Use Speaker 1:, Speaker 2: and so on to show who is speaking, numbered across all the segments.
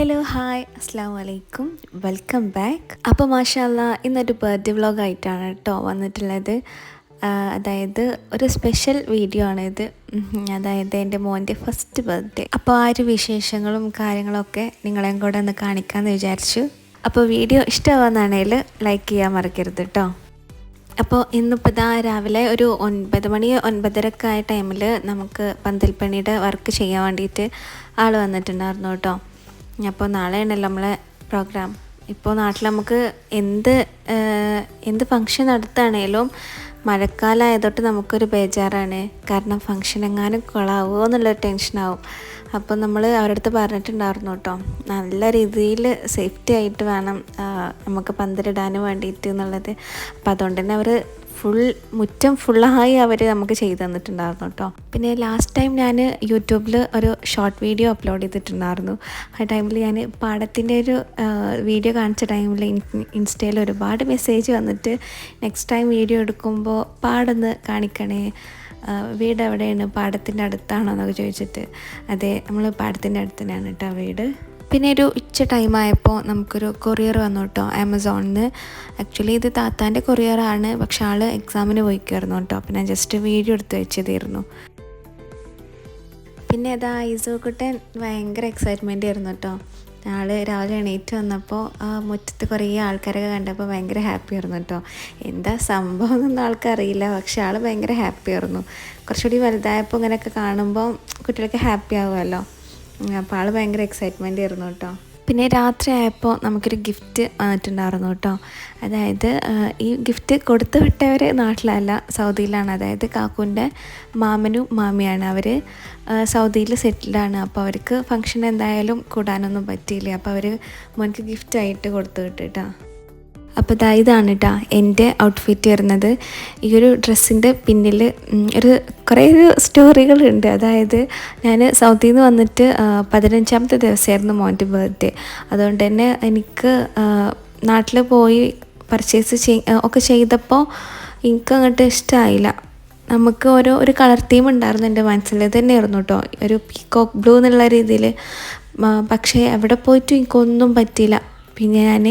Speaker 1: Hello hi അസ്സാം വലൈക്കും welcome back അപ്പോൾ മാഷാല്ല ഇന്നൊരു ബർത്ത്ഡേ വ്ളോഗായിട്ടാണ് കേട്ടോ വന്നിട്ടുള്ളത്. അതായത് ഒരു സ്പെഷ്യൽ വീഡിയോ ആണ് ഇത്. അതായത് എന്റെ മോന്റെ ഫസ്റ്റ് ബർത്ത്ഡേ അപ്പോൾ ആ ഒരു വിശേഷങ്ങളും കാര്യങ്ങളൊക്കെ നിങ്ങളെയും കൂടെ ഒന്ന് കാണിക്കാമെന്ന് വിചാരിച്ചു. അപ്പോൾ വീഡിയോ ഇഷ്ടമാവുന്നതാണെങ്കിൽ ലൈക്ക് ചെയ്യാൻ മറക്കരുത് കേട്ടോ അപ്പോൾ ഇന്നിപ്പോൾ ഇതാ രാവിലെ ഒരു ഒൻപത് മണി ഒൻപതരക്കായ ടൈമിൽ നമുക്ക് പന്തൽപ്പണിയുടെ വർക്ക് ചെയ്യാൻ വേണ്ടിയിട്ട് ആൾ വന്നിട്ടുണ്ടായിരുന്നു കേട്ടോ അപ്പോൾ നാളെയാണല്ലോ നമ്മളെ പ്രോഗ്രാം ഇപ്പോൾ നാട്ടിൽ നമുക്ക് എന്ത് എന്ത് ഫങ്ഷൻ നടത്തുകയാണേലും മഴക്കാലമായതൊട്ട് നമുക്കൊരു ബേജാറാണ്. കാരണം ഫങ്ഷൻ എങ്ങാനും കൊളാവുമോ എന്നുള്ളൊരു ടെൻഷനാവും അപ്പോൾ നമ്മൾ അവരുടെ അടുത്ത് പറഞ്ഞിട്ടുണ്ടായിരുന്നു കേട്ടോ. നല്ല രീതിയിൽ സേഫ്റ്റി ആയിട്ട് വേണം നമുക്ക് പന്തലിടാൻ വേണ്ടിയിട്ട് എന്നുള്ളത്. അപ്പം അതുകൊണ്ട് തന്നെ അവർ ഫുൾ മുറ്റം ഫുള്ളായി അവർ നമുക്ക് ചെയ്തു തന്നിട്ടുണ്ടായിരുന്നു കേട്ടോ. പിന്നെ ലാസ്റ്റ് ടൈം ഞാൻ യൂട്യൂബിൽ ഒരു ഷോർട്ട് വീഡിയോ അപ്ലോഡ് ചെയ്തിട്ടുണ്ടായിരുന്നു. ആ ടൈമിൽ ഞാൻ പാടത്തിന്റെ ഒരു വീഡിയോ കാണിച്ച ടൈമിൽ ഇൻസ്റ്റയിൽ ഒരുപാട് മെസ്സേജ് വന്നിട്ട് നെക്സ്റ്റ് ടൈം വീഡിയോ എടുക്കുമ്പോൾ പാടൊന്ന് കാണിക്കണേ. വീട് എവിടെയാണ്? പാടത്തിന്റെ അടുത്താണോ എന്നൊക്കെ ചോദിച്ചിട്ട്. അതെ നമ്മൾ പാടത്തിന്റെ അടുത്ത് തന്നെയാണ് കേട്ടോ വീട്. പിന്നെ ഒരു ഉച്ച ടൈം ആയപ്പോൾ നമുക്കൊരു കൊറിയർ വന്നു കേട്ടോ ആമസോണിൽ നിന്ന് ആക്ച്വലി ഇത് താത്താന്റെ കൊറിയറാണ് പക്ഷെ ആൾ എക്സാമിന് പോയി പോയിക്കായിരുന്നു കേട്ടോ അപ്പം ഞാൻ ജസ്റ്റ് വീഡിയോ എടുത്ത് വെച്ചതായിരുന്നു. പിന്നെ അതാ ഐസോക്കുട്ടൻ ഭയങ്കര എക്സൈറ്റ്മെന്റ് ആയിരുന്നു കേട്ടോ. ആൾ രാവിലെ എണീറ്റ് വന്നപ്പോൾ മുറ്റത്ത് കുറേ ആൾക്കാരൊക്കെ കണ്ടപ്പോൾ ഭയങ്കര ഹാപ്പി ആയിരുന്നു കേട്ടോ എന്താ സംഭവം എന്നൊന്നും ആൾക്കറിയില്ല പക്ഷെ ആൾ ഭയങ്കര ഹാപ്പി ആയിരുന്നു. കുറച്ചുകൂടി വലുതായപ്പോൾ ഇങ്ങനെയൊക്കെ കാണുമ്പോൾ കുട്ടികൾക്ക് ഹാപ്പി ആവുമല്ലോ. അപ്പോൾ ആൾ ഭയങ്കര എക്സൈറ്റ്മെന്റ് ആയിരുന്നു കേട്ടോ പിന്നെ രാത്രി ആയപ്പോൾ നമുക്കൊരു ഗിഫ്റ്റ് വന്നിട്ടുണ്ടായിരുന്നു കേട്ടോ. അതായത് ഈ ഗിഫ്റ്റ് കൊടുത്തു വിട്ടവർ നാട്ടിലല്ല സൗദിയിലാണ്. അതായത് കാക്കുന്റെ മാമനും മാമിയാണ് അവർ സൗദിയിൽ സെറ്റിൽഡാണ് അപ്പോൾ അവർക്ക് ഫങ്ഷൻ എന്തായാലും കൂടാനൊന്നും പറ്റിയില്ല. അപ്പോൾ അവർ മോനിക്ക് ഗിഫ്റ്റായിട്ട് കൊടുത്തു വിട്ടിട്ടാ അപ്പോൾ ഇതാ ഇതാണ് കേട്ടോ എന്റെ ഔട്ട്ഫിറ്റ് വരുന്നത്. ഈ ഒരു ഡ്രസ്സിന്റെ പിന്നിൽ ഒരു കുറേ ഒരു സ്റ്റോറികളുണ്ട് അതായത് ഞാൻ സൗത്തിൽ നിന്ന് വന്നിട്ട് പതിനഞ്ചാമത്തെ ദിവസമായിരുന്നു മോന്റെ ബർത്ത്ഡേ അതുകൊണ്ട് തന്നെ എനിക്ക് നാട്ടിൽ പോയി പർച്ചേസ് ചെയ് ഒക്കെ ചെയ്തപ്പോൾ എനിക്ക് അങ്ങോട്ട് ഇഷ്ടമായില്ല നമുക്ക് ഓരോ ഒരു കളർ തീം ഉണ്ടായിരുന്നു എന്റെ മനസ്സിൽ. തന്നെയായിരുന്നു കേട്ടോ ഒരു പീക്കോക്ക് ബ്ലൂ എന്നുള്ള രീതിയിൽ പക്ഷേ എവിടെ പോയിട്ടും എനിക്കൊന്നും പറ്റിയില്ല. പിന്നെ ഞാൻ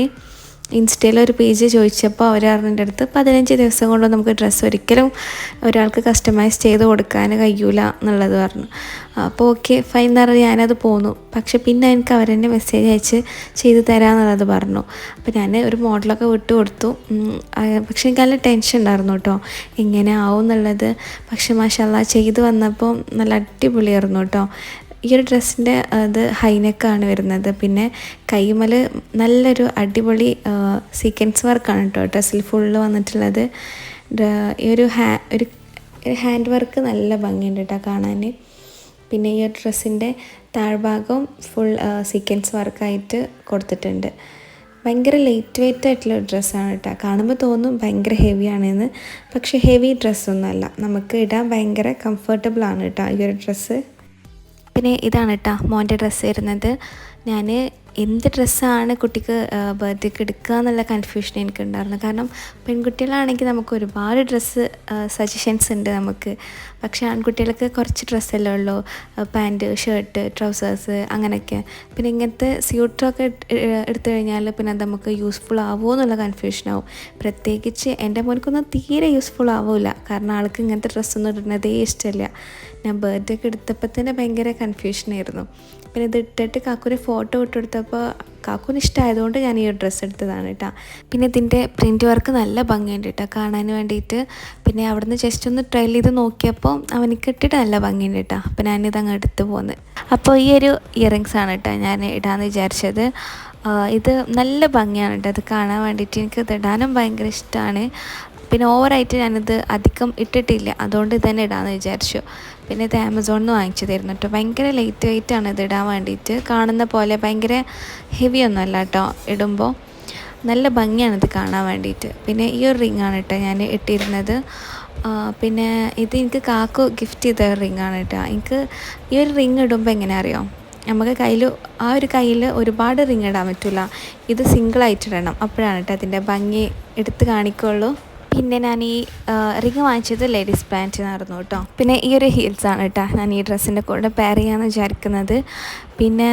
Speaker 1: ഇൻസ്റ്റയിൽ ഒരു പേജ് ചോദിച്ചപ്പോൾ അവർ അറിഞ്ഞിന്റെ അടുത്ത് പതിനഞ്ച് ദിവസം കൊണ്ട് നമുക്ക് ഡ്രസ്സ് ഒരിക്കലും ഒരാൾക്ക് കസ്റ്റമൈസ് ചെയ്ത് കൊടുക്കാൻ കഴിയൂല എന്നുള്ളത് പറഞ്ഞു. അപ്പോൾ ഓക്കെ ഫൈൻ പറഞ്ഞ് ഞാനത് പോന്നു. പക്ഷെ പിന്നെ എനിക്ക് അവരെന്നെ മെസ്സേജ് അയച്ച് ചെയ്ത് തരാമെന്നുള്ളത് പറഞ്ഞു. അപ്പോൾ ഞാൻ ഒരു മോഡലൊക്കെ വിട്ട് കൊടുത്തു. പക്ഷെ എനിക്ക് നല്ല ടെൻഷൻ ഉണ്ടായിരുന്നു കേട്ടോ. എങ്ങനെ ആവും എന്നുള്ളത്. പക്ഷെ മാഷല്ല ചെയ്ത് വന്നപ്പോൾ നല്ല അടിപൊളിയായിരുന്നു കേട്ടോ. ഈ ഒരു ഡ്രസ്സിന്റെ അത് ഹൈനെക്കാണ് വരുന്നത്. പിന്നെ കൈമൽ നല്ലൊരു അടിപൊളി സീക്വൻസ് വർക്കാണ് കേട്ടോ ഡ്രസ്സിൽ ഫുള്ള് വന്നിട്ടുള്ളത്. ഈ ഒരു ഹാ ഒരു ഹാൻഡ് വർക്ക് നല്ല ഭംഗിയുണ്ട് കേട്ടോ കാണാൻ. പിന്നെ ഈ ഒരു ഡ്രസ്സിന്റെ താഴ്ഭാഗം ഫുൾ സീക്വൻസ് വർക്കായിട്ട് കൊടുത്തിട്ടുണ്ട്. ഭയങ്കര ലൈറ്റ് വെയിറ്റ് ആയിട്ടുള്ള ഡ്രസ്സാണ് കേട്ടോ കാണുമ്പോൾ തോന്നും ഭയങ്കര ഹെവിയാണെന്ന് പക്ഷേ ഹെവി ഡ്രസ്സൊന്നുമല്ല നമുക്ക് ഇടാൻ ഭയങ്കര കംഫർട്ടബിൾ ആണ് കേട്ടോ ഈ ഒരു ഡ്രസ്സ്. പിന്നെ ഇതാണ് കേട്ടോ മോന്റെ ഡ്രസ്സ് വരുന്നത്. ഞാൻ എന്ത് ഡ്രസ്സാണ് കുട്ടിക്ക് ബർത്ത്ഡേക്ക് എടുക്കുക എന്നുള്ള കൺഫ്യൂഷൻ എനിക്കുണ്ടായിരുന്നു. കാരണം പെൺകുട്ടികളാണെങ്കിൽ നമുക്ക് ഒരുപാട് ഡ്രസ്സ് സജഷൻസ് ഉണ്ട് നമുക്ക്. പക്ഷേ ആൺകുട്ടികൾക്ക് കുറച്ച് ഡ്രസ്സല്ലേ ഉള്ളൂ. പാന്റ് ഷർട്ട് ട്രൗസേഴ്സ് അങ്ങനെയൊക്കെ. പിന്നെ ഇങ്ങനത്തെ സ്യൂട്ടറൊക്കെ എടുത്തു കഴിഞ്ഞാൽ പിന്നെ അത് നമുക്ക് യൂസ്ഫുൾ ആവുമോ എന്നുള്ള കൺഫ്യൂഷനാവും പ്രത്യേകിച്ച് എന്റെ മോനക്കൊന്നും തീരെ യൂസ്ഫുൾ ആവില്ല കാരണം ആൾക്ക് ഇങ്ങനത്തെ ഡ്രസ്സൊന്നും ഇടുന്നതേ ഇഷ്ടമല്ല ഞാൻ ബർത്ത്ഡേക്ക് എടുത്തപ്പോൾ തന്നെ ഭയങ്കര കൺഫ്യൂഷനായിരുന്നു പിന്നെ ഇത് ഇട്ടിട്ട് കാക്കൂന് ഫോട്ടോ ഇട്ടെടുത്തപ്പോൾ കാക്കൂന് ഇഷ്ടമായതുകൊണ്ട് ഞാൻ ഈ ഡ്രസ്സ് എടുത്തതാണ് കേട്ടോ. പിന്നെ ഇതിന്റെ പ്രിന്റ് വർക്ക് നല്ല ഭംഗിയുണ്ട് കേട്ടോ കാണാൻ വേണ്ടിയിട്ട് പിന്നെ അവിടുന്ന് ജസ്റ്റ് ഒന്ന് ട്രയൽ ചെയ്ത് നോക്കിയപ്പോൾ അവനിക്ക് ഇട്ടിട്ട് നല്ല ഭംഗിയുണ്ട് കേട്ടോ. അപ്പോൾ ഞാനിത് അങ്ങ് എടുത്ത് പോന്ന്. അപ്പോൾ ഈ ഒരു ഇയറിങ്സ് ആണ് കേട്ടോ ഞാൻ ഇടാമെന്ന് വിചാരിച്ചത്. ഇത് നല്ല ഭംഗിയാണ് കേട്ടോ അത് കാണാൻ വേണ്ടിയിട്ട് എനിക്ക് ഇത് ഇടാനും ഭയങ്കര ഇഷ്ടമാണ് പിന്നെ ഓവറായിട്ട് ഞാനിത് അധികം ഇട്ടിട്ടില്ല. അതുകൊണ്ട് ഇതന്നെ ഇടാമെന്ന് വിചാരിച്ചു. പിന്നെ ഇത് ആമസോണിൽ നിന്ന് വാങ്ങിച്ചതായിരുന്നു കേട്ടോ. ഭയങ്കര ലൈറ്റ് വെയിറ്റ് ആണ് ഇത് ഇടാൻ വേണ്ടിയിട്ട് കാണുന്ന പോലെ ഭയങ്കര ഹെവി ഒന്നും അല്ല കേട്ടോ ഇടുമ്പോൾ നല്ല ഭംഗിയാണ് ഇത് കാണാൻ വേണ്ടിയിട്ട് പിന്നെ ഈ ഒരു റിംഗ് ആണ് കേട്ടോ ഞാൻ ഇട്ടിരുന്നത്. പിന്നെ ഇത് എനിക്ക് കാക്കു ഗിഫ്റ്റ് ചെയ്ത റിംഗ് ആണ് കേട്ടോ. എനിക്ക് ഈ ഒരു റിംഗ് ഇടുമ്പോൾ എങ്ങനെ അറിയാം? നമുക്ക് കയ്യിൽ ആ ഒരു കയ്യിൽ ഒരുപാട് റിംഗ് ഇടാൻ പറ്റില്ല ഇത് സിംഗിളായിട്ട് ഇടണം. അപ്പോഴാണ് കേട്ടോ അതിന്റെ ഭംഗി എടുത്ത് കാണിക്കുള്ളൂ. പിന്നെ ഞാൻ ഈ റിങ് വാങ്ങിച്ചത് ലേഡീസ് എന്നായിരുന്നു കേട്ടോ. പിന്നെ ഈ ഒരു ഹീൽസ് ആണ് കേട്ടോ. ഞാൻ ഈ ഡ്രസ്സിന്റെ കൂടെ പെയർ ചെയ്യാമെന്ന് വിചാരിക്കുന്നത്. പിന്നെ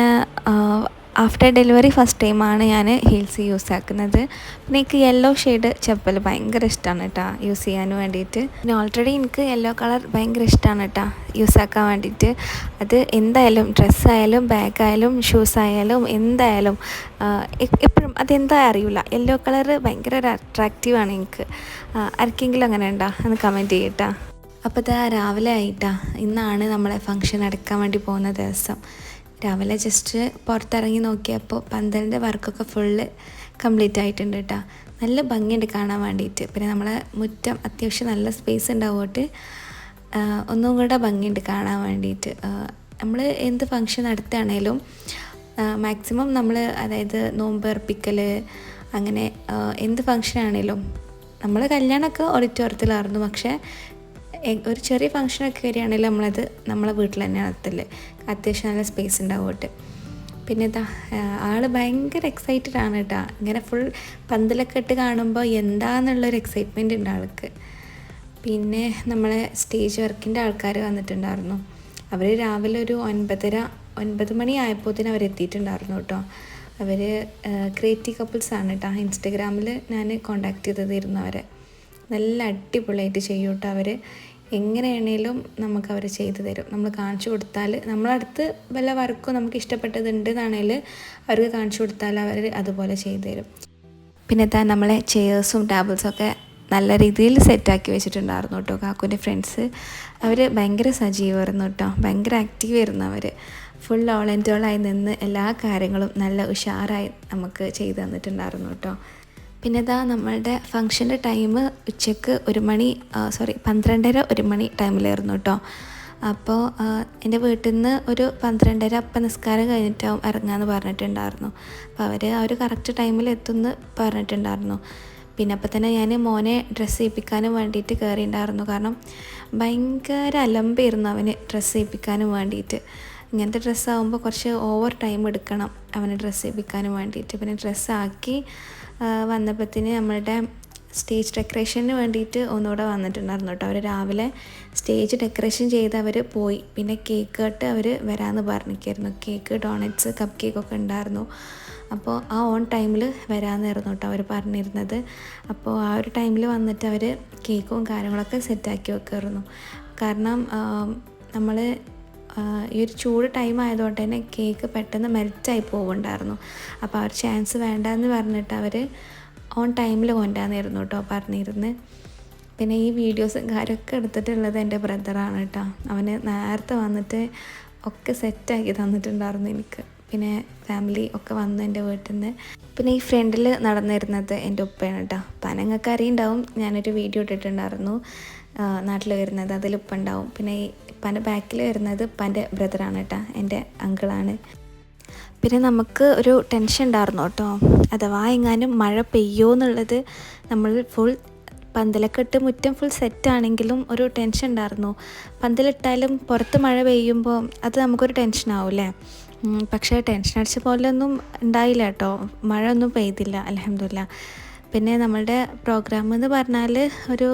Speaker 1: ആഫ്റ്റർ ഡെലിവറി ഫസ്റ്റ് ടൈമാണ് ഞാൻ ഹീൽസ് യൂസ് ആക്കുന്നത്. പിന്നെ എനിക്ക് യെല്ലോ ഷെയ്ഡ് ചെപ്പൽ ഭയങ്കര ഇഷ്ടമാണ് കേട്ടോ യൂസ് ചെയ്യാൻ വേണ്ടിയിട്ട് പിന്നെ ഓൾറെഡി എനിക്ക് യെല്ലോ കളർ ഭയങ്കര ഇഷ്ടമാണ് കേട്ടോ യൂസ് ആക്കാൻ വേണ്ടിയിട്ട് അത് എന്തായാലും ഡ്രസ്സായാലും ബാഗായാലും ഷൂസ് ആയാലും എന്തായാലും എപ്പോഴും അതെന്താ അറിയില്ല യെല്ലോ കളർ ഭയങ്കര ഒരു അട്രാക്റ്റീവാണ് എനിക്ക്. ആർക്കെങ്കിലും അങ്ങനെ ഉണ്ടോ? എന്ന് കമന്റ് ചെയ്യട്ടാ. അപ്പോൾ ഇതാ രാവിലെ ആയിട്ടാ. ഇന്നാണ് നമ്മളെ ഫംഗ്ഷൻ അടക്കാൻ വേണ്ടി പോകുന്ന ദിവസം. രാവിലെ ജസ്റ്റ് പുറത്തിറങ്ങി നോക്കിയപ്പോൾ പന്തലിന്റെ വർക്കൊക്കെ ഫുള്ള് കംപ്ലീറ്റ് ആയിട്ടുണ്ട് കേട്ടോ നല്ല ഭംഗിയുണ്ട് കാണാൻ വേണ്ടിയിട്ട് പിന്നെ നമ്മളെ മുറ്റം അത്യാവശ്യം നല്ല സ്പേസ് ഉണ്ടാവുമോട്ട് ഒന്നും കൂടെ ഭംഗിയുണ്ട് കാണാൻ വേണ്ടിയിട്ട് നമ്മൾ എന്ത് ഫങ്ഷൻ നടത്തുകയാണേലും മാക്സിമം നമ്മൾ അതായത് നോമ്പ് അർപ്പിക്കൽ അങ്ങനെ എന്ത് ഫങ്ഷൻ ആണേലും നമ്മൾ കല്യാണമൊക്കെ ഓഡിറ്റോറിയത്തിലായിരുന്നു പക്ഷേ ഒരു ചെറിയ ഫങ്ഷനൊക്കെ വരികയാണെങ്കിൽ നമ്മളത് നമ്മളെ വീട്ടിൽ തന്നെ നടത്തില്ല അത്യാവശ്യം നല്ല സ്പേസ് ഉണ്ടാവട്ടെ പിന്നെ ഇതാ ആൾ ഭയങ്കര എക്സൈറ്റഡ് ആണ് കേട്ടോ. ഇങ്ങനെ ഫുൾ പന്തലൊക്കെ ഇട്ട് കാണുമ്പോൾ എന്താണെന്നുള്ളൊരു എക്സൈറ്റ്മെന്റ് ഉണ്ട് ആൾക്ക്. പിന്നെ നമ്മളെ സ്റ്റേജ് വർക്കിന്റെ ആൾക്കാർ വന്നിട്ടുണ്ടായിരുന്നു. അവർ രാവിലെ ഒരു ഒൻപതര ഒൻപത് മണി ആയപ്പോഴത്തേന് അവർ എത്തിയിട്ടുണ്ടായിരുന്നു കേട്ടോ. അവർ ക്രിയേറ്റീവ് കപ്പിൾസ് ആണ് കേട്ടോ. ഇൻസ്റ്റഗ്രാമിൽ ഞാൻ കോണ്ടാക്ട് ചെയ്തതായിരുന്നു അവരെ. നല്ല അടിപൊളിയായിട്ട് ചെയ്യും കേട്ടോ അവർ എങ്ങനെയാണേലും നമുക്ക് അവർ ചെയ്തു തരും. നമ്മൾ കാണിച്ചു കൊടുത്താൽ നമ്മളടുത്ത് വല്ല വർക്കും നമുക്ക് ഇഷ്ടപ്പെട്ടതുണ്ട് എന്നാണേൽ അവർക്ക് കാണിച്ചു കൊടുത്താൽ അവർ അതുപോലെ ചെയ്തു തരും. പിന്നെ താൻ നമ്മളെ ചെയേഴ്സും ടാബിൾസും ഒക്കെ നല്ല രീതിയിൽ സെറ്റാക്കി വെച്ചിട്ടുണ്ടായിരുന്നു കേട്ടോ കാക്കുന്റെ ഫ്രണ്ട്സ്. അവർ ഭയങ്കര സജീവമായിരുന്നു കേട്ടോ. ഭയങ്കര ആക്റ്റീവ് ആയിരുന്നു അവർ ഫുൾ ഓൾ ആൻഡ് ഓളായി നിന്ന് എല്ലാ കാര്യങ്ങളും നല്ല ഉഷാറായി നമുക്ക് ചെയ്തു തന്നിട്ടുണ്ടായിരുന്നു കേട്ടോ. പിന്നെ ഇതാ നമ്മളുടെ ഫങ്ഷന്റെ ടൈം ഉച്ചയ്ക്ക് ഒരു മണി സോറി പന്ത്രണ്ടര ഒരു മണി ടൈമിലായിരുന്നു കേട്ടോ അപ്പോൾ എന്റെ വീട്ടിൽ നിന്ന് ഒരു പന്ത്രണ്ടര അപ്പം നിസ്കാരം കഴിഞ്ഞിട്ടാവും ഇറങ്ങാമെന്ന് പറഞ്ഞിട്ടുണ്ടായിരുന്നു. അപ്പോൾ അവർ ആ ഒരു കറക്റ്റ് ടൈമിൽ എത്തുമെന്ന് പറഞ്ഞിട്ടുണ്ടായിരുന്നു. പിന്നെ അപ്പം തന്നെ ഞാൻ മോനെ ഡ്രസ്സ് ചെയ്യിപ്പിക്കാനും വേണ്ടിയിട്ട് കയറിയിട്ടുണ്ടായിരുന്നു കാരണം ഭയങ്കര അലമ്പായിരുന്നു അവന് ഡ്രസ്സ് ചെയ്യിപ്പിക്കാനും വേണ്ടിയിട്ട് ഇങ്ങനത്തെ ഡ്രസ്സാകുമ്പോൾ കുറച്ച് ഓവർ ടൈം എടുക്കണം അവനെ ഡ്രസ്സ് ചെയ്യിപ്പിക്കാനും വേണ്ടിയിട്ട് പിന്നെ ഡ്രസ്സാക്കി വന്നപ്പോഴത്തേന് നമ്മളുടെ സ്റ്റേജ് ഡെക്കറേഷന് വേണ്ടിയിട്ട് ഒന്നുകൂടെ വന്നിട്ടുണ്ടായിരുന്നു കേട്ടോ. അവർ രാവിലെ സ്റ്റേജ് ഡെക്കറേഷൻ ചെയ്ത് അവർ പോയി. പിന്നെ കേക്ക് കട്ട് അവർ വരാമെന്ന് പറഞ്ഞിരിക്കായിരുന്നു. കേക്ക് ഡോണറ്റ്സ് കപ്പ് കേക്ക് ഒക്കെ ഉണ്ടായിരുന്നു. അപ്പോൾ ആ ഓൺ ടൈമിൽ വരാമെന്നായിരുന്നു കേട്ടോ അവർ പറഞ്ഞിരുന്നത്. അപ്പോൾ ആ ഒരു ടൈമിൽ വന്നിട്ട് അവർ കേക്കും കാര്യങ്ങളൊക്കെ സെറ്റാക്കി വെക്കുമായിരുന്നു കാരണം നമ്മൾ ഈ ഒരു ചൂട് ടൈം ആയതുകൊണ്ട് തന്നെ കേക്ക് പെട്ടെന്ന് മെൽറ്റായി പോവുണ്ടായിരുന്നു. അപ്പോൾ അവർ ചാൻസ് വേണ്ട എന്ന് പറഞ്ഞിട്ട് അവർ ഓൺ ടൈമിൽ കൊണ്ടാന്നിരുന്നു കേട്ടോ പറഞ്ഞിരുന്ന്. പിന്നെ ഈ വീഡിയോസും കാര്യമൊക്കെ എടുത്തിട്ടുള്ളത് എന്റെ ബ്രദറാണ് കേട്ടോ അവന് നേരത്തെ വന്നിട്ട് ഒക്കെ സെറ്റാക്കി തന്നിട്ടുണ്ടായിരുന്നു എനിക്ക്. പിന്നെ ഫാമിലി ഒക്കെ വന്നു എന്റെ വീട്ടിൽ നിന്ന് പിന്നെ ഈ ഫ്രണ്ടിൽ നടന്നിരുന്നത് എന്റെ ഉപ്പയാണ് കേട്ടോ പനങ്ങൾക്ക് അറിയുണ്ടാവും ഞാനൊരു വീഡിയോ ഇട്ടിട്ടുണ്ടായിരുന്നു. നാട്ടിൽ വരുന്നത് അതിൽ ഉപ്പ ഉണ്ടാവും. പിന്നെ ഈ പന്റെ ബാക്കിൽ വരുന്നത് പന്റെ ബ്രദറാണ് കേട്ടോ എന്റെ അങ്കിളാണ് പിന്നെ നമുക്ക് ഒരു ടെൻഷൻ ഉണ്ടായിരുന്നു കേട്ടോ അഥവാ എങ്ങാനും മഴ പെയ്യോ എന്നുള്ളത് നമ്മൾ ഫുൾ പന്തലൊക്കെ ഇട്ട് മുറ്റം ഫുൾ സെറ്റാണെങ്കിലും ഒരു ടെൻഷൻ ഉണ്ടായിരുന്നു. പന്തലിട്ടാലും പുറത്ത് മഴ പെയ്യുമ്പോൾ അത് നമുക്കൊരു ടെൻഷൻ ആവില്ലേ പക്ഷേ ടെൻഷൻ അടിച്ച പോലെ ഒന്നും ഉണ്ടായില്ല കേട്ടോ മഴ ഒന്നും പെയ്തില്ല അലഹമില്ല പിന്നെ നമ്മളുടെ പ്രോഗ്രാം എന്ന് പറഞ്ഞാൽ ഒരു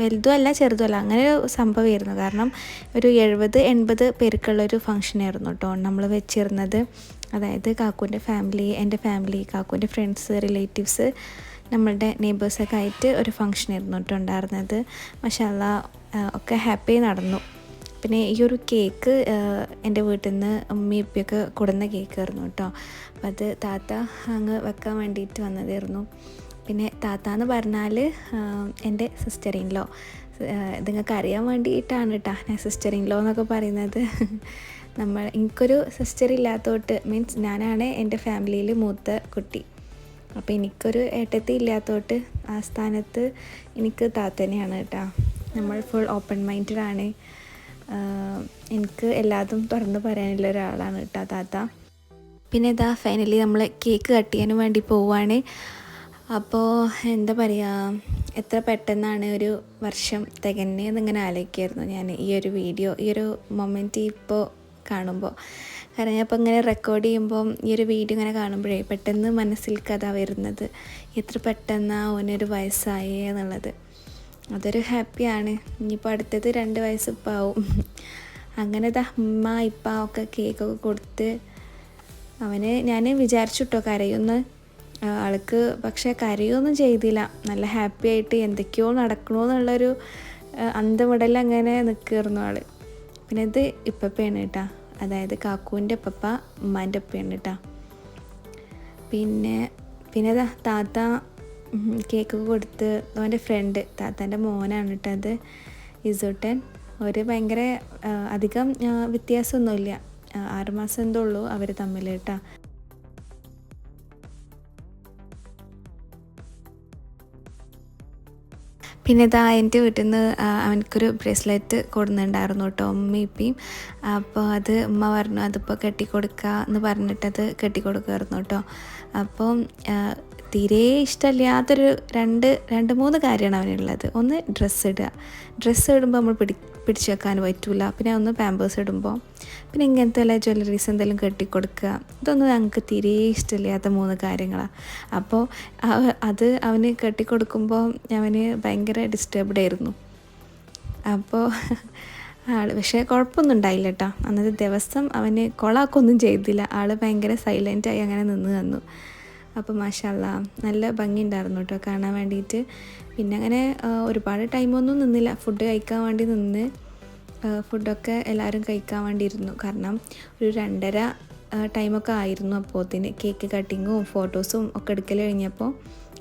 Speaker 1: വലുതുമല്ല ചെറുതുമല്ല. അങ്ങനെ ഒരു സംഭവമായിരുന്നു. കാരണം ഒരു എഴുപത് എൺപത് പേർക്കുള്ളൊരു ഫങ്ഷനായിരുന്നു കേട്ടോ. നമ്മൾ വെച്ചിരുന്നത്. അതായത് കാക്കുവിന്റെ ഫാമിലി എന്റെ ഫാമിലി കാക്കുവിന്റെ ഫ്രണ്ട്സ് റിലേറ്റീവ്സ് നമ്മളുടെ നെയ്ബേഴ്സൊക്കെ ആയിട്ട് ഒരു ഫങ്ഷനായിരുന്നു കേട്ടോ ഉണ്ടായിരുന്നത്. മഷാല ഒക്കെ ഹാപ്പി നടന്നു. പിന്നെ ഈ ഒരു കേക്ക് എന്റെ വീട്ടിൽ നിന്ന് ഉമ്മി ഉപ്പിയൊക്കെ കൊടുന്ന കേക്കായിരുന്നു കേട്ടോ. അപ്പോൾ അത് താത്ത അങ്ങ് വെക്കാൻ വേണ്ടിയിട്ട് വന്നതായിരുന്നു. പിന്നെ താത്ത എന്ന് പറഞ്ഞാൽ എന്റെ സിസ്റ്റർ ഇൻ ലോ അറിയാൻ വേണ്ടിയിട്ടാണ് കേട്ടോ ഞാൻ സിസ്റ്റർ ഇൻ ലോ എന്നൊക്കെ പറയുന്നത്. നമ്മൾ എനിക്കൊരു സിസ്റ്റർ ഇല്ലാത്തോട്ട് മീൻസ് ഞാനാണ് എന്റെ ഫാമിലിയിൽ മൂത്ത കുട്ടി. അപ്പോൾ എനിക്കൊരു ഏട്ടത്തി ഇല്ലാത്തോട്ട് ആ സ്ഥാനത്ത് എനിക്ക് താത്തനെയാണ് കേട്ടോ നമ്മൾ ഫുൾ ഓപ്പൺ മൈൻഡഡ് ആണ് എനിക്ക് എല്ലാതും തുറന്ന് പറയാനുള്ള ഒരാളാണ് കേട്ടോ താത്ത. പിന്നെ ഇതാ ഫൈനലി നമ്മൾ കേക്ക് കട്ട് ചെയ്യാനും വേണ്ടി പോവുകയാണ് അപ്പോൾ എന്താ പറയുക എത്ര പെട്ടെന്നാണ് ഒരു വർഷം തികഞ്ഞതെന്നിങ്ങനെ ആലോചിക്കായിരുന്നു ഞാൻ ഈ ഒരു വീഡിയോ ഈ ഒരു മൊമെന്റ് ഇപ്പോൾ കാണുമ്പോൾ കാരണം ഞാൻ ഇപ്പോൾ ഇങ്ങനെ റെക്കോർഡ് ചെയ്യുമ്പോൾ ഈ ഒരു വീഡിയോ ഇങ്ങനെ കാണുമ്പോഴേ പെട്ടെന്ന് മനസ്സിൽ കഥ വരുന്നത് എത്ര പെട്ടെന്നാണ് ഓനൊരു വയസ്സായേ എന്നുള്ളത്. അതൊരു ഹാപ്പിയാണ്. ഇനിയിപ്പോൾ അടുത്തത് രണ്ട് വയസ്സ് ഇപ്പം ആവും അങ്ങനെ ഉമ്മ ഇപ്പ ഒക്കെ കേക്കൊക്കെ കൊടുത്ത് അവന് ഞാൻ വിചാരിച്ചു കേട്ടോ കരയൊന്ന്. ആൾക്ക് പക്ഷേ കരയൊന്നും ചെയ്തില്ല. നല്ല ഹാപ്പി ആയിട്ട് എന്തൊക്കെയോ നടക്കണമെന്നുള്ളൊരു അന്തമിടൽ അങ്ങനെ നിൽക്കുമായിരുന്നു ആൾ പിന്നെ ഇത് ഇപ്പപ്പയാണ് കേട്ടാ അതായത് കാക്കുവിന്റെ പപ്പ ഉമ്മാന്റെ അപ്പയാണ് കേട്ടാ പിന്നെ പിന്നെ താത്ത കേക്ക് കൊടുത്ത് അവന്റെ ഫ്രണ്ട് താത്താന്റെ മോനാണ് കേട്ടോ അത് ഇസോട്ടൻ. ഒരു ഭയങ്കര അധികം വ്യത്യാസമൊന്നുമില്ല. ആറുമാസം എന്തോ ഉള്ളൂ അവർ തമ്മിൽ കേട്ടോ പിന്നെ ഇതാ എന്റെ വീട്ടിൽ നിന്ന് അവനക്കൊരു ബ്രേസ്ലെറ്റ് കൊടുക്കുന്നുണ്ടായിരുന്നു കേട്ടോ ഉമ്മയും ഇപ്പിയും അപ്പോൾ അത് ഉമ്മ പറഞ്ഞു അതിപ്പോൾ കെട്ടിക്കൊടുക്കുക എന്ന് പറഞ്ഞിട്ടത് കെട്ടിക്കൊടുക്കുമായിരുന്നു കേട്ടോ അപ്പം തീരെ ഇഷ്ടമില്ലാത്തൊരു രണ്ട് രണ്ട് മൂന്ന് കാര്യമാണ് അവനുള്ളത്. ഒന്ന് ഡ്രസ്സ് ഇടുക. ഡ്രസ്സ് ഇടുമ്പോൾ നമ്മൾ പിടി പിടിച്ചു വെക്കാൻ പറ്റില്ല പിന്നെ ഒന്ന് പാമ്പേഴ്സ് ഇടുമ്പോൾ പിന്നെ ഇങ്ങനത്തെ എല്ലാ ജ്വല്ലറീസ് എന്തെങ്കിലും കെട്ടിക്കൊടുക്കുക. ഇതൊന്നും ഞങ്ങൾക്ക് തീരെ ഇഷ്ടമില്ലാത്ത മൂന്ന് കാര്യങ്ങളാണ് അപ്പോൾ അത് അവന് കെട്ടിക്കൊടുക്കുമ്പോൾ അവന് ഭയങ്കര ഡിസ്റ്റർബ്ഡ് ആയിരുന്നു. അപ്പോൾ ആൾ പക്ഷേ കുഴപ്പമൊന്നും ഉണ്ടായില്ല കേട്ടോ അന്നത്തെ ദിവസം അവന് കൊളാക്കൊന്നും ചെയ്തില്ല. ആൾ ഭയങ്കര സൈലന്റായി അങ്ങനെ നിന്ന് തന്നു. അപ്പോൾ മാഷല്ല നല്ല ഭംഗിയുണ്ടായിരുന്നു കേട്ടോ കാണാൻ വേണ്ടിയിട്ട് പിന്നെ അങ്ങനെ ഒരുപാട് ടൈമൊന്നും നിന്നില്ല. ഫുഡ് കഴിക്കാൻ വേണ്ടി നിന്ന് ഫുഡൊക്കെ എല്ലാവരും കഴിക്കാൻ വേണ്ടിയിരുന്നു. കാരണം ഒരു രണ്ടര ടൈമൊക്കെ ആയിരുന്നു അപ്പോത്തിന്. കേക്ക് കട്ടിങ്ങും ഫോട്ടോസും ഒക്കെ എടുക്കൽ കഴിഞ്ഞപ്പോൾ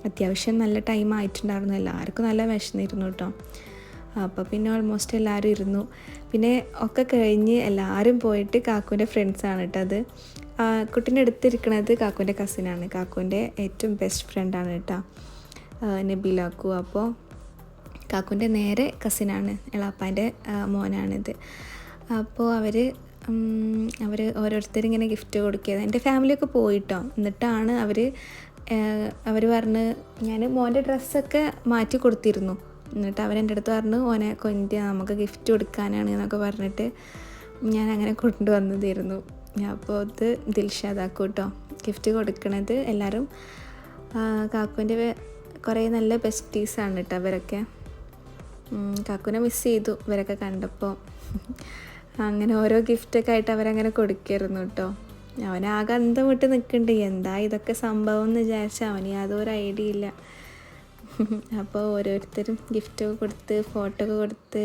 Speaker 1: അത്യാവശ്യം നല്ല ടൈം ആയിട്ടുണ്ടായിരുന്നു. എല്ലാവർക്കും നല്ല വിശന്നിരുന്നു കേട്ടോ അപ്പോൾ പിന്നെ ഓൾമോസ്റ്റ് എല്ലാവരും ഇരുന്നു. പിന്നെ ഒക്കെ കഴിഞ്ഞ് എല്ലാവരും പോയിട്ട് കാക്കുവിന്റെ ഫ്രണ്ട്സാണ് കേട്ടോ അത്. കുട്ടീന്റെ അടുത്തിരിക്കണത് കാക്കുവിന്റെ കസിനാണ് കാക്കുവിന്റെ ഏറ്റവും ബെസ്റ്റ് ഫ്രണ്ടാണ് കേട്ടോ. നബിലാക്കു. അപ്പോൾ കാക്കുവിന്റെ നേരെ കസിനാണ് എളാപ്പാന്റെ മോനാണിത്. അപ്പോൾ അവർ അവർ ഓരോരുത്തരിങ്ങനെ ഗിഫ്റ്റ് കൊടുക്കിയത് എന്റെ ഫാമിലിയൊക്കെ പോയിട്ടോ. എന്നിട്ടാണ് അവർ അവർ പറഞ്ഞ് ഞാൻ മോന്റെ ഡ്രസ്സൊക്കെ മാറ്റി കൊടുത്തിരുന്നു. എന്നിട്ട് അവരെന്റെ അടുത്ത് പറഞ്ഞു ഓനെ കൊണ്ടി നമുക്ക് ഗിഫ്റ്റ് കൊടുക്കാനാണ് എന്നൊക്കെ പറഞ്ഞിട്ട് ഞാൻ അങ്ങനെ കൊണ്ടുവന്നതായിരുന്നു. അപ്പോൾ ഇത് ദിൽഷാദാക്കും കേട്ടോ ഗിഫ്റ്റ് കൊടുക്കണത് എല്ലാവരും കാക്കുവിന്റെ കുറേ നല്ല ബെസ്റ്റീസാണ് കേട്ടോ അവരൊക്കെ കാക്കുവിനെ മിസ് ചെയ്തു ഇവരൊക്കെ കണ്ടപ്പോൾ അങ്ങനെ ഓരോ ഗിഫ്റ്റൊക്കെ ആയിട്ട് അവരങ്ങനെ കൊടുക്കായിരുന്നു കേട്ടോ അവനാകെ അന്തം വിട്ട് നിൽക്കുന്നുണ്ട് എന്താ ഇതൊക്കെ സംഭവം എന്ന് വിചാരിച്ചാൽ അവന് യാതൊരു ഐഡിയ ഇല്ല. അപ്പോൾ ഓരോരുത്തരും ഗിഫ്റ്റൊക്കെ കൊടുത്ത് ഫോട്ടോ ഒക്കെ കൊടുത്ത്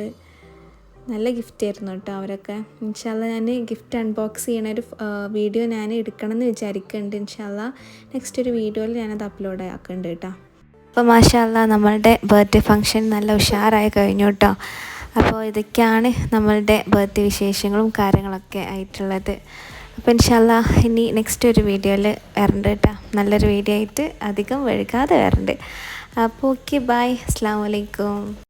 Speaker 1: നല്ല ഗിഫ്റ്റ് ആയിരുന്നു കേട്ടോ അവരൊക്കെ. ഇൻഷാല്ല ഞാൻ ഗിഫ്റ്റ് അൺബോക്സ് ചെയ്യണ ഒരു വീഡിയോ ഞാൻ എടുക്കണം എന്ന് വിചാരിക്കുന്നുണ്ട് ഇൻഷാല്ല നെക്സ്റ്റ് ഒരു വീഡിയോയിൽ ഞാനത് അപ്ലോഡ് ആക്കുന്നുണ്ട് കേട്ടോ അപ്പോൾ മാഷാല്ല നമ്മളുടെ ബർത്ത്ഡേ ഫങ്ഷൻ നല്ല ഉഷാറായി കഴിഞ്ഞു കേട്ടോ അപ്പോൾ ഇതൊക്കെയാണ് നമ്മളുടെ ബർത്ത്ഡേ വിശേഷങ്ങളും കാര്യങ്ങളൊക്കെ ആയിട്ടുള്ളത്. അപ്പോൾ ഇൻഷാല്ല ഇനി നെക്സ്റ്റ് ഒരു വീഡിയോയിൽ വരണ്ട് കേട്ടോ നല്ലൊരു വീഡിയോ ആയിട്ട് അധികം വഴുകാതെ വരണ്ട്. അപ്പോൾ ഓക്കെ ബായ് അസ്സാം വലൈക്കും